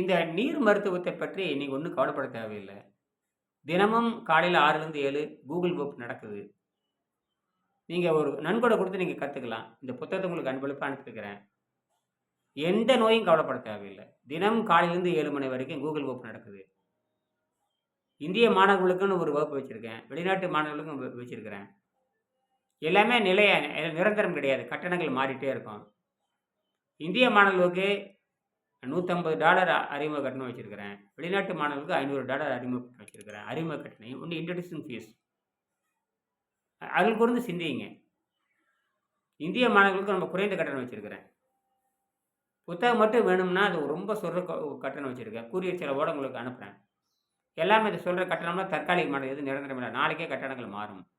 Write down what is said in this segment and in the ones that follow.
இந்த நீர் மருத்துவத்தை பற்றி நீங்கள் ஒன்றும் கவலைப்பட தேவையில்லை. தினமும் காலையில் ஆறுலேருந்து ஏழு கூகுள் வகுப்பு நடக்குது. நீங்கள் ஒரு நன்கொடை கொடுத்து நீங்கள் கற்றுக்கலாம் இந்த புத்தகத்தை உங்களுக்கு அன்பளிப்பாக அனுப்பியிருக்கிறேன். எந்த நோயும் கவலைப்பட தேவையில்லை. தினம் காலையிலேருந்து ஏழு மணி வரைக்கும் கூகுள் வகுப்பு நடக்குது. இந்திய மாணவர்களுக்குன்னு ஒரு வகுப்பு வச்சுருக்கேன். வெளிநாட்டு மாணவர்களுக்கும் வச்சுருக்கிறேன். எல்லாமே நிலைய நிரந்தரம் கிடையாது. கட்டணங்கள் மாறிட்டே இருக்கும். இந்திய மாணவர்களுக்கு நூற்றம்பது டாலர் அறிமுக கட்டணம் வச்சுருக்கிறேன். வெளிநாட்டு மாணவர்களுக்கு ஐநூறு டாலர் அறிமுக கட்டணம் வச்சுருக்கிறேன். அறிமுக கட்டணம் ஒன்று இன்ட்ரடியூஷன் ஃபீஸ் அதில் குறிந்து சிந்திங்க இந்திய மாணவர்களுக்கு நம்ம குறைந்த கட்டணம் வச்சுருக்கிறேன். புத்தகம் மட்டும் வேணும்னா அது ரொம்ப சொல்கிற கட்டணம் வச்சுருக்கேன். கூறிய சில உங்களுக்கு அனுப்புகிறேன் எல்லாமே இது சொல்கிற கட்டணம்லாம் தற்காலிகமானது எது நிரந்தரமில்லை. நாளைக்கே கட்டணங்கள் மாறும்.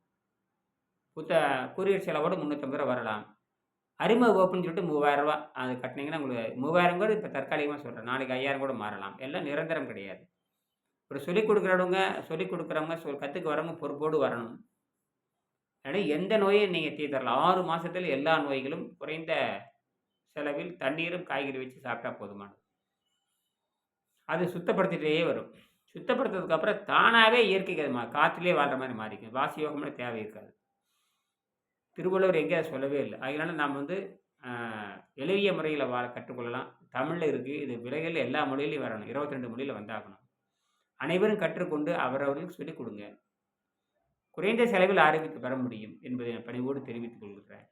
புத்த கூரியர் செலவோடு முந்நூற்றம்பது ரூபா வரலாம். அறிமுக வகுப்புன்னு சொல்லிட்டு மூவாயிரம் ரூபா அது கட்டினீங்கன்னா உங்களுக்கு மூவாயிரம் கூட இப்போ தற்காலிகமாக சொல்கிறேன் நாளைக்கு ஐயாயிரம் கூட மாறலாம். எல்லாம் நிரந்தரம் கிடையாது. ஒரு சொல்லிக் கொடுக்குறவங்க சொல்லிக் கொடுக்குறவங்க சொல் கற்றுக்கு வரவங்க பொறுப்போடு வரணும். அதனால் எந்த நோயும் நீங்கள் தீர்த்தரலாம். ஆறு மாதத்தில் எல்லா நோய்களும் குறைந்த செலவில் தண்ணீரும் காய்கறி வச்சு சாப்பிட்டா போதுமானது. அது சுத்தப்படுத்திகிட்டே வரும். சுத்தப்படுத்துறதுக்கப்புறம் தானாகவே இயற்கைக்கு அது மா காற்றுலேயே வாழ்கிற மாதிரி மாறிக்கும். வாசி யோகம்னு தேவை இருக்காது. திருவள்ளுவர் எங்கே சொல்லவே இல்லை. அதனால நாம் வந்து எளிய முறையில் வாழ கற்றுக்கொள்ளலாம். தமிழில் இருக்குது இது விலகில் எல்லா மொழியிலையும் வரணும். இருபத்தி ரெண்டு மொழியில் வந்தாகணும். அனைவரும் கற்றுக்கொண்டு அவரவர்களுக்கு சொல்லிக் கொடுங்க. குறைந்த செலவில் ஆரோக்கியத்தை பெற முடியும் என்பதை நான் பணிவோடு தெரிவித்துக் கொள்கிறேன்.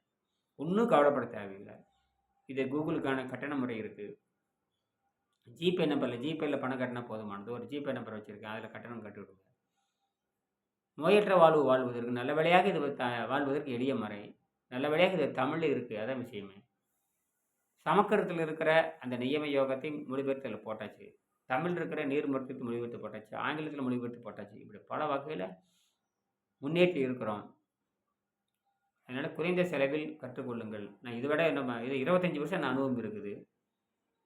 ஒன்றும் கவலைப்பட தேவையில்லை. இது கூகுளுக்கான கட்டண முறை இருக்குது ஜிபே நம்பரில் ஜிபேயில் பணம் கட்டினா போதுமானது. ஒரு ஜிபே நம்பர் வச்சுருக்கேன். அதில் கட்டணம் கட்டி விடுங்க நோயற்ற வாழ்வு வாழ்வதற்கு நல்ல வழியாக இது த வாழ்வதற்கு எளிய முறை. நல்ல வழியாக இது தமிழில் இருக்குது அதான் விஷயமே. சமக்கரத்தில் இருக்கிற அந்த நியம யோகத்தை மொழிபெயர்த்தல் போட்டாச்சு. தமிழ் இருக்கிற நீர் மருத்துவத்தை மொழிபெயர்த்து போட்டாச்சு. ஆங்கிலத்தில் மொழிபெயர்த்து போட்டாச்சு. இப்படி பல வகையில் முன்னேற்றி இருக்கிறோம். அதனால் குறைந்த செலவில் கற்றுக்கொள்ளுங்கள். நான் இதை விட நம்ம இது இருபத்தஞ்சி வருஷம் நான் அனுபவம் இருக்குது.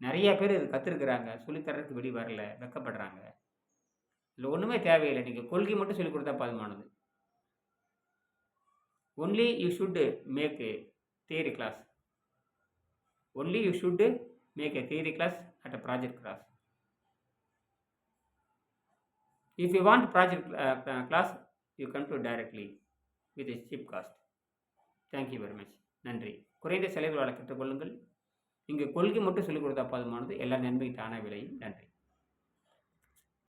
நிறைய பேர் இது கற்றுருக்குறாங்க சொல்லித்தரத்துக்கு வெளி வரல வெக்கப்படுறாங்க. இதில் ஒன்றுமே தேவையில்லை. நீங்கள் கொள்கை மட்டும் சொல்லிக் கொடுத்தா போதுமானது. Only you should make theory class only you should make a theory class at a project class if you want project class you come to directly with cheap cost thank you very much நன்றி. குறைந்த செலவில் கற்றுக்கொள்ளுங்கள் இங்கே கொள்கை மட்டும் சொல்லிக் கொடுத்தா போதுமானது. எல்லா நன்மைக்கு தான விலையும் நன்றி.